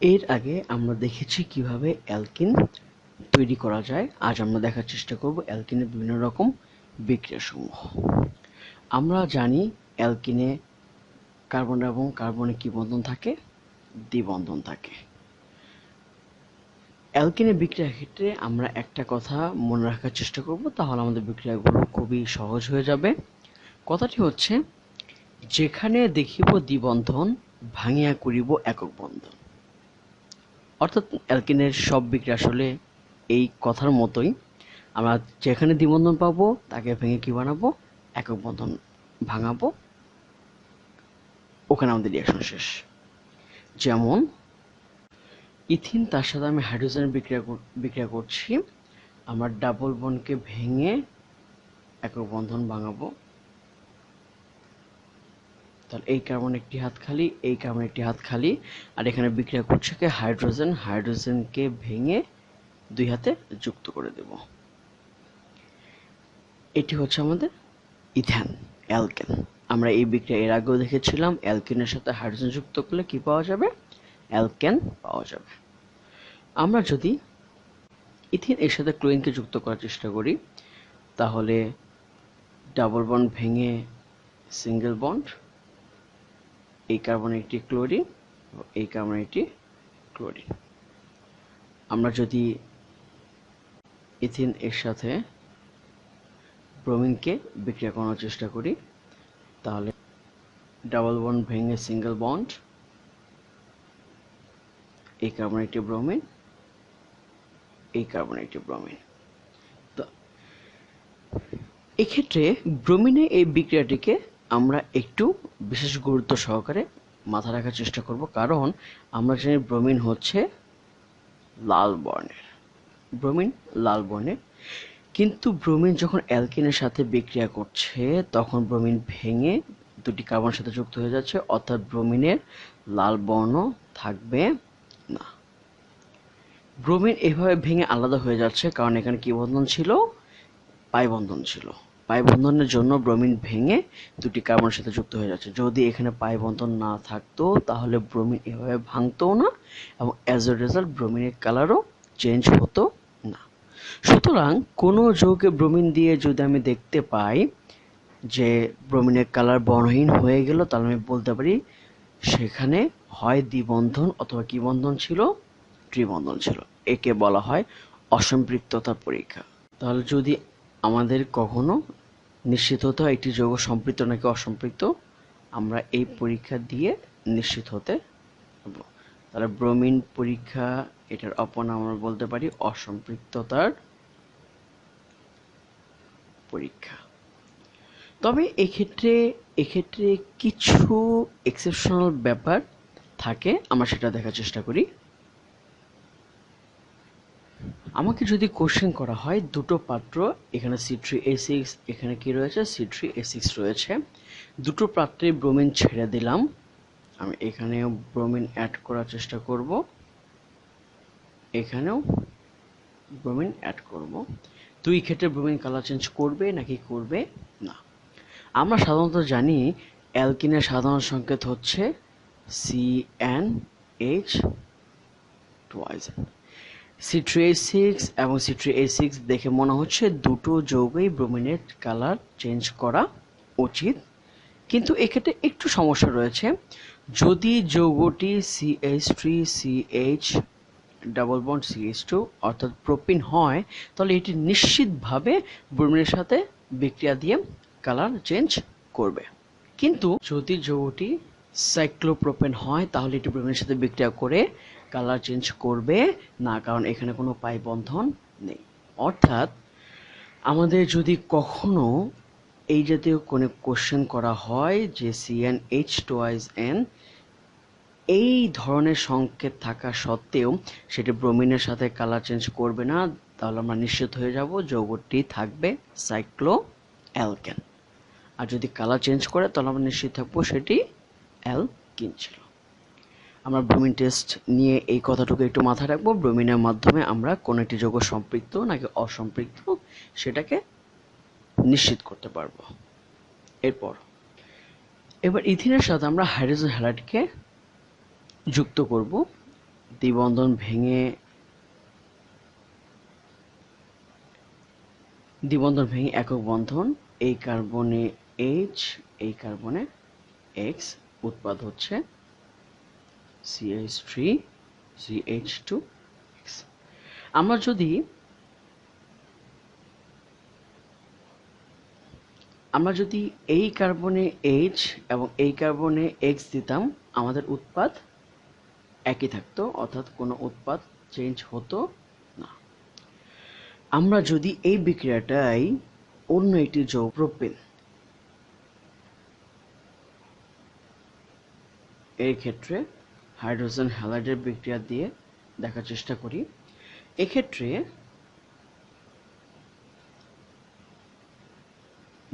এর আগে আমরা দেখেছি কীভাবে অ্যালকিন তৈরি করা যায়। আজ আমরা দেখার চেষ্টা করব অ্যালকিনের বিভিন্ন রকম বিক্রিয়াসমূহ। আমরা জানি অ্যালকিনে কার্বন এবং কার্বনে কি বন্ধন থাকে? দ্বিবন্ধন থাকে। অ্যালকিনে বিক্রিয়ার ক্ষেত্রে আমরা একটা কথা মনে রাখার চেষ্টা করব, তাহলে আমাদের বিক্রিয়াগুলো খুবই সহজ হয়ে যাবে। কথাটি হচ্ছে, যেখানে দেখিব দ্বিবন্ধন, ভাঙিয়া করিব একক বন্ধন। অর্থাৎ অ্যালকিনের সব বিক্রি আসলে এই কথার মতোই। আমরা যেখানে দ্বিবন্ধন পাবো, তাকে ভেঙে কি বানাবো? একক বন্ধন ভাঙাবো। ওখানে আমাদের রিয়াকশন শেষ। যেমন, ইথিন তার সাথে আমি হাইড্রোজেন বিক্রিয়া বিক্রিয়া করছি। আমার ডাবল বনকে ভেঙে একক বন্ধন ভাঙাবো। তাহলে এই কার্বন একটি হাত খালি, এই কার্বন একটি হাত খালি। আর এখানে বিক্রিয়া করছে কি? হাইড্রোজেন। হাইড্রোজেনকে ভেঙে দুই হাতে যুক্ত করে দেব। এটি হচ্ছে আমাদের ইথ্যান অ্যালকেন। আমরা এই বিক্রিয়া এর আগেও দেখেছিলাম, অ্যালকেনের সাথে হাইড্রোজেন যুক্ত করলে কি পাওয়া যাবে? অ্যালকেন পাওয়া যাবে। আমরা যদি ইথিন এর সাথে ক্লোরিনকে যুক্ত করার চেষ্টা করি, তাহলে ডাবল বন্ড ভেঙে সিঙ্গেল বন্ড এই কার্বন একটি ক্লোরিন এই কার্বন একটি ক্লোরিন। আমরা যদি ইথিন এর সাথে ব্রোমিনকে বিক্রিয়া করানোর চেষ্টা করি, তাহলে ডাবল বন্ড ভেঙে সিঙ্গেল বন্ড, এই কার্বন একটি ব্রোমিন, এই কার্বন একটি ব্রোমিন। তো এক্ষেত্রে ব্রোমিনে এই বিক্রিয়াটিকে আমরা একটু বিশেষ গুরুত্ব সহকারে মাথা রাখার চেষ্টা করব, কারণ আমরা জানি ব্রোমিন হচ্ছে লাল বর্ণের। ব্রোমিন লাল বর্ণের। কিন্তু ব্রোমিন যখন অ্যালকিনের সাথে বিক্রিয়া করছে, তখন ব্রোমিন ভেঙে দুটি কার্বনের সাথে যুক্ত হয়ে যাচ্ছে, অর্থাৎ ব্রোমিনের লাল বর্ণ থাকবে না। ব্রোমিন এভাবে ভেঙে আলাদা হয়ে যাচ্ছে, কারণ এখানে কি বন্ধন ছিল? পাই বন্ধন ছিল। পাই বন্ধনের জন্য ব্রোমিন ভেঙে দুটি কার্বনের সাথে যুক্ত হয়ে যাচ্ছে। যদি এখানে পাই বন্ধন না থাকতো, তাহলে ব্রোমিন এভাবে ভাঙতো না এবং অ্যাজ এ রেজাল্ট ব্রোমিনের কালারও চেঞ্জ হতো না। সুতরাং কোনো যৌগে ব্রোমিন দিয়ে যদি আমি দেখতে পাই যে ব্রোমিনের কালার বর্ণহীন হয়ে গেল, তাহলে আমি বলতে পারি সেখানে হয় দ্বিবন্ধন অথবা কি বন্ধন ছিল? ত্রিবন্ধন ছিল। একে বলা হয় অসম্পৃক্ততা পরীক্ষা। তাহলে যদি আমাদের কখনো নিশ্চিত হতে হয় একটি যৌগ সম্পৃক্ত নাকি অসম্পৃক্ত। আমরা এই পরীক্ষা দিয়ে নিশ্চিত হতে পারব তাহলে ব্রোমিন পরীক্ষা, এটার অপনাম আমরা বলতে পারি অসম্পৃক্ততার পরীক্ষা। তবে এক্ষেত্রে এক্ষেত্রে কিছু এক্সেপশনাল ব্যাপার থাকে, আমরা সেটা দেখার চেষ্টা করি। আমাকে যদি কোশ্চেন করা হয়, দুটো পাত্র, এখানে সি থ্রি এ সিক্স এখানে কি রয়েছে? সি থ্রি এ সিক্স রয়েছে। দুটো পাত্রে ব্রোমিন ছেড়ে দিলাম। আমি এখানেও ব্রোমিন অ্যাড করার চেষ্টা করব। এখানেও ব্রোমিন অ্যাড করব। দুই ক্ষেত্রে ব্রোমিন কালার চেঞ্জ করবে নাকি করবে? না। আমরা সাধারণত জানি অ্যালকিনের সাধারণ সংকেত হচ্ছে C N H two C three H six এবং সি থ্রি এইচ সিক্স দেখে মনে হচ্ছে দুটো যৌগই ব্রোমিনের কালার চেঞ্জ করা উচিত। কিন্তু এক্ষেত্রে একটু সমস্যা রয়েছে। যদি যৌগটি C H three C H double bond C H two অর্থাৎ প্রোপিন হয়, তাহলে এটি নিশ্চিতভাবে ব্রোমিনের সাথে বিক্রিয়া দিয়ে কালার চেঞ্জ করবে। কিন্তু যদি যৌগটি সাইক্লোপ্রোপেন হয়, তাহলে এটি ব্রোমিনের সাথে বিক্রিয়া করে কালার চেঞ্জ করবে, না, কারণ এখানে কোনো পাই বন্ধন নেই। অর্থাৎ, আমাদের যদি কখনো এই জাতীয় কোনো কোশ্চেন করা হয় যে সিএন এইচ টোয়াইজ এন এই ধরনের সংকেত থাকা সত্ত্বেও সেটি ব্রোমিনের সাথে কালার চেঞ্জ করবে না, তাহলে আমরা নিশ্চিত হয়ে যাব যৌগটি থাকবে সাইক্লো অ্যালকেন আর যদি কালার চেঞ্জ করে, তাহলে আমরা নিশ্চিত থাকব সেটি অ্যালকিন ছিল। আমরা ব্রোমিন টেস্ট নিয়ে এই কথাটুকু একটু মাথায় রাখব। ব্রোমিনের মাধ্যমে আমরা কোন একটি যৌগ সম্পৃক্ত নাকি অসম্পৃক্ত সেটাকে নিশ্চিত করতে পারব। এরপর, এবার ইথিনের সাথে আমরা হাইড্রোজেন হ্যালাইডকে যুক্ত করব। দ্বিবন্ধন ভেঙে দ্বিবন্ধন ভেঙে একক বন্ধন, এই কার্বনে এইচ এই কার্বনে এক্স উৎপাদ হচ্ছে সিএইচ থ্রি সিএইচ টু আমরা যদি আমরা যদি এই কার্বনে এইচ এবং এই কার্বনে এক্স দিতাম, আমাদের উৎপাদ একই থাকতো, অর্থাৎ কোনো উৎপাদ চেঞ্জ হতো না। আমরা যদি এই বিক্রিয়াটাই অন্য একটি যৌগ প্রোপেন এই ক্ষেত্রে হাইড্রোজেন হ্যালাইডের বিক্রিয়া দিয়ে দেখার চেষ্টা করি। এক্ষেত্রে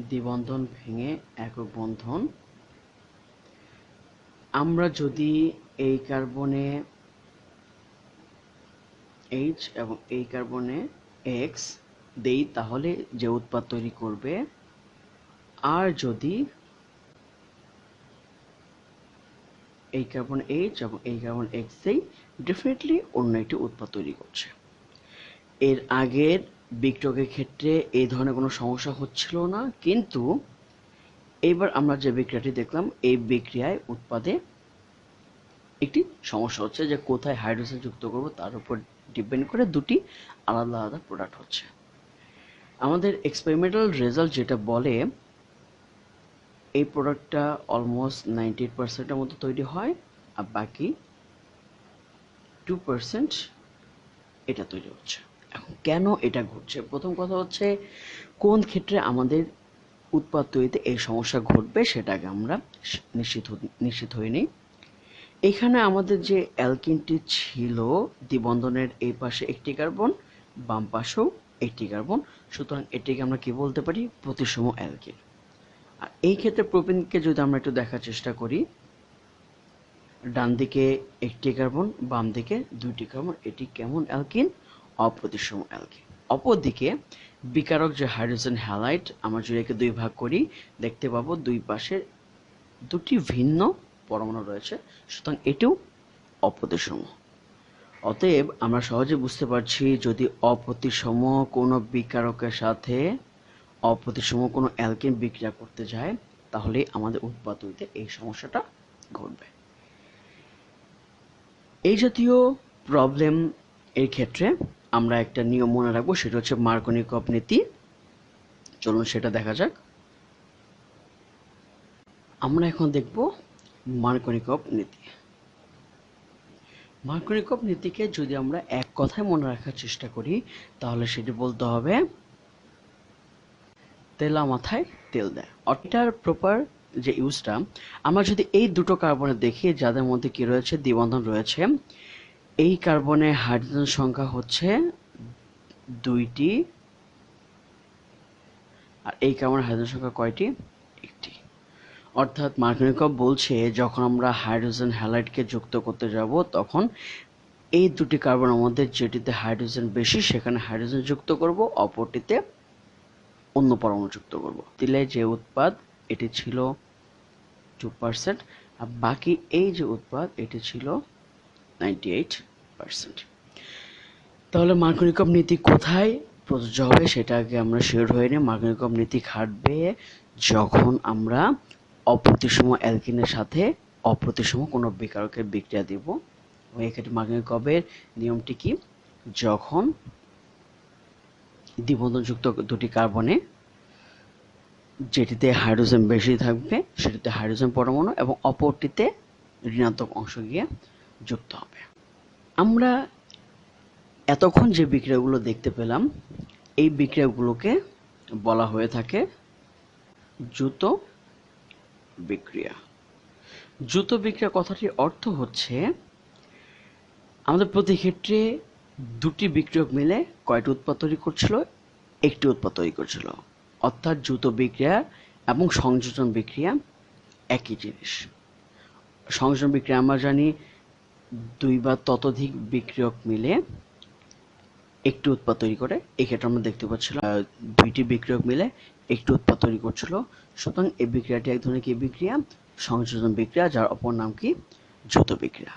দ্বিবন্ধন ভেঙে একক বন্ধন। আমরা যদি এই কার্বনে এইচ এবং এই কার্বনে এক্স দেই, তাহলে যে উৎপাদ তৈরি করবে, আর যদি এই কার্বন এইচ এবং এই কার্বন এক্স দেই ডেফিনেটলি অন্য একটি উৎপাদ তৈরি করছে। এর আগের বিক্রয়ের ক্ষেত্রে এই ধরনের কোনো সমস্যা হচ্ছিল না, কিন্তু এইবার আমরা যে বিক্রিয়াটি দেখলাম, এই বিক্রিয়ায় উৎপাদে একটি সমস্যা হচ্ছে যে কোথায় হাইড্রোজেন যুক্ত করব তার উপর ডিপেন্ড করে দুটি আলাদা আলাদা প্রোডাক্ট হচ্ছে। আমাদের এক্সপেরিমেন্টাল রেজাল্ট যেটা বলে এই প্রোডাক্টটা অলমোস্ট নাইনটি এইট পার্সেন্টের মতো তৈরি হয় আর বাকি টু পার্সেন্ট এটা তৈরি হচ্ছে। এখন কেন এটা ঘটছে? প্রথম কথা হচ্ছে, কোন ক্ষেত্রে আমাদের উৎপাদ তৈরিতে এই সমস্যা ঘটবে সেটাকে আমরা নিশ্চিত নিশ্চিত নিই এখানে আমাদের যে অ্যালকিনটি ছিল, দ্বিবন্ধনের এই পাশে একটি কার্বন বাম পাশেও একটি কার্বন সুতরাং এটিকে আমরা কি বলতে পারি? প্রতিসম অ্যালকিন এই ক্ষেত্রে প্রোপিনকে যদি আমরা একটু দেখার চেষ্টা করি, ডান দিকে একটি কার্বন, বাম দিকে দুইটি কার্বন, এটি কেমন অ্যালকিন? অপ্রতিসম অ্যালকিন। অপরদিকে বিকারক যে হাইড্রোজেন হ্যালাইট, আমরা যদি একে দুই ভাগ করি, দেখতে পাবো দুই পাশের দুটি ভিন্ন পরমাণু রয়েছে, সুতরাং এটিও অপ্রতিসম। অতএব আমরা সহজে বুঝতে পারছি যদি অপ্রতিসম কোনো বিকারকের সাথে অপ্রতিসম কোনো অ্যালকেন বিক্রিয়া করতে যায়, তাহলে আমাদের উৎপাদ হইতে এই সমস্যাটা ঘটবে। এই জাতীয় প্রবলেম এর ক্ষেত্রে আমরা একটা নিয়ম মনে রাখব, সেটা হচ্ছে মার্কনিকপ নীতি। চলুন সেটা দেখা যাক। আমরা এখন দেখব মার্কনিকপ নীতি। মার্কনিকপ নীতিকে যদি আমরা এক কথায় মনে রাখার চেষ্টা করি, তাহলে সেটি বলতে হবে তেলা মাথায় তেল দেয়। এটার প্রপার যে ইউজটা আমরা যদি এই দুটো কার্বনে দেখি, যাদের মধ্যে কি রয়েছে? দ্বিবন্ধন রয়েছে। এই কার্বনে হাইড্রোজেন সংখ্যা হচ্ছে দুইটি আর এই কার্বনের হাইড্রোজেন সংখ্যা কয়টি? একটি। অর্থাৎ মার্কনিকভ বলছে, যখন আমরা হাইড্রোজেন হ্যালাইডকে যুক্ত করতে যাব, তখন এই দুটি কার্বনের মধ্যে যেটিতে হাইড্রোজেন বেশি, সেখানে হাইড্রোজেন যুক্ত করব, অপরটিতে অন্য পরমাণু যুক্ত করব। দিলে যে উৎপাদ, এটি ছিল টু পার্সেন্ট আর বাকি এই যে উৎপাদ, এটি ছিল নাইনটি এইট পার্সেন্ট তাহলে মার্কনিকম নীতি কোথায় প্রযোজ্য হবে সেটা আগে আমরা শিওর হয়ে নিই। মার্কনিকম নীতি খাটবে যখন আমরা অপ্রতিসম অ্যালকিনের সাথে অপ্রতিসম কোনো বিকারকের বিক্রিয়া দেব। এক্ষেত্রে মার্কনিকবের নিয়মটি কি? যখন দ্বিবন্ধনযুক্ত দুটি কার্বনে, যেটিতে হাইড্রোজেন বেশি থাকবে, সেটিতে হাইড্রোজেন পরমাণু এবং অপরটিতে ঋণাত্মক অংশ গিয়ে যুক্ত হবে। আমরা এতক্ষণ যে বিক্রিয়াগুলো দেখতে পেলাম, এই বিক্রিয়াগুলোকে বলা হয়ে থাকে জুতো বিক্রিয়া। জুতো বিক্রিয়া কথাটির অর্থ হচ্ছে, আমাদের প্রতি ক্ষেত্রে দুটি বিক্রিয়ক মিলে কয়টি উৎপাদ তৈরি করছিল? একটি উৎপাদ তৈরি করছিল। অর্থাৎ জুতো বিক্রিয়া এবং সংযোজন বিক্রিয়া একই জিনিস। সংযোজন বিক্রিয়া আমরা জানি দুই বা ততোধিক বিক্রিয়ক মিলে একটি উৎপাদ তৈরি করে। এক্ষেত্রে আমরা দেখতে পাচ্ছিলাম দুইটি বিক্রিয়ক মিলে একটি উৎপাদ তৈরি করছিল। সুতরাং এই বিক্রিয়াটি এক ধরনের কি বিক্রিয়া? সংযোজন বিক্রিয়া, যার অপর নাম কি? জুতো বিক্রিয়া।